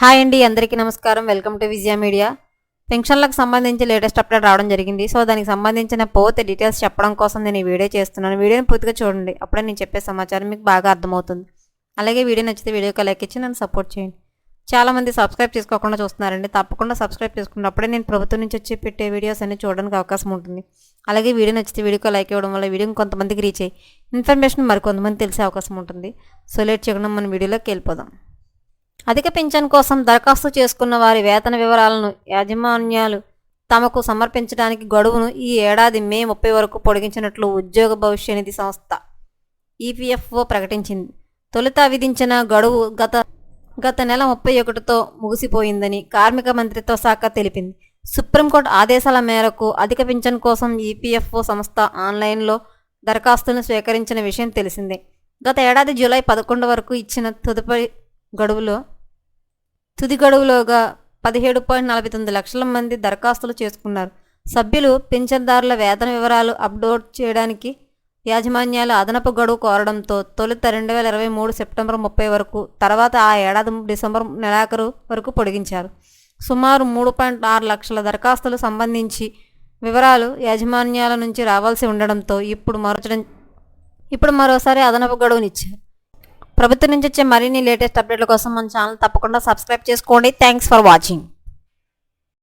Hi అండి అందరికీ నమస్కారం. Welcome to Vijaya media. పెన్షన్లకు సంబంధించి లేటెస్ట్ అప్డేట్ రావడం జరిగింది. సో దానికి సంబంధించిన పోతే డీటెయిల్స్ చెప్పడం కోసం నేను ఈ వీడియో చేస్తున్నాను. వీడియోని పూర్తిగా చూడండి. అప్పుడే నేను చెప్పే సమాచారం మీకు బాగా అర్థమవుతుంది. అలాగే వీడియో నచ్చితే వీడియోకి లైక్ ఇచ్చి నన్ను సపోర్ట్ చేయండి. చాలా మంది సబ్స్క్రైబ్ చేసుకోకుండా చూస్తున్నారండి. తప్పకుండా సబ్స్క్రైబ్ చేసుకున్నప్పుడే నేను ప్రభుత్వం నుంచి వచ్చి పెట్టే వీడియోస్ అన్ని చూడడానికి అవకాశం ఉంటుంది. అలాగే వీడియో నచ్చితే వీడియోకి లైక్ ఇవ్వడం వల్ల వీడియో కొంతమందికి రీచ్ అయ్యి ఇన్ఫర్మేషన్ మరికొంతమంది తెలిసే అవకాశం ఉంటుంది. సో లేట్ చేయకుండా మన వీడియోలోకి వెళ్ళిపోదాం. అధిక పింఛన్ కోసం దరఖాస్తు చేసుకున్న వారి వేతన వివరాలను యాజమాన్యాలు తమకు సమర్పించడానికి గడువును ఈ ఏడాది మే ముప్పై వరకు పొడిగించినట్లు ఉద్యోగ భవిష్య నిధి సంస్థ ఈపీఎఫ్ఓ ప్రకటించింది. తొలుత విధించిన గడువు గత గత నెల ముప్పై ఒకటితో ముగిసిపోయిందని కార్మిక మంత్రిత్వ శాఖ తెలిపింది. సుప్రీంకోర్టు ఆదేశాల మేరకు అధిక పింఛన్ కోసం ఈపీఎఫ్ఓ సంస్థ ఆన్లైన్లో దరఖాస్తును స్వీకరించిన విషయం తెలిసిందే. గత ఏడాది జూలై పదకొండు వరకు ఇచ్చిన తదుపరి గడువులో తుది గడువులోగా పదిహేడు పాయింట్ నలభై తొమ్మిది లక్షల మంది దరఖాస్తులు చేసుకున్నారు. సభ్యులు పింఛన్దారుల వేతన వివరాలు అప్డేట్ చేయడానికి యాజమాన్యాలు అదనపు గడువు కోరడంతో తొలుత రెండు వేల ఇరవై మూడు సెప్టెంబర్ ముప్పై వరకు తర్వాత ఆ ఏడాది డిసెంబర్ నెలాఖరు వరకు పొడిగించారు. సుమారు మూడు పాయింట్ ఆరు లక్షల దరఖాస్తులు సంబంధించి వివరాలు యాజమాన్యాల నుంచి రావాల్సి ఉండడంతో ఇప్పుడు మరచడం ఇప్పుడు మరోసారి అదనపు గడువునిచ్చారు. ప్రభుత్వం నుంచి వచ్చే మరిన్ని లేటెస్ట్ అప్డేట్ల కోసం మన ఛానల్ తప్పకుండా సబ్స్క్రైబ్ చేసుకోండి. Thanks for watching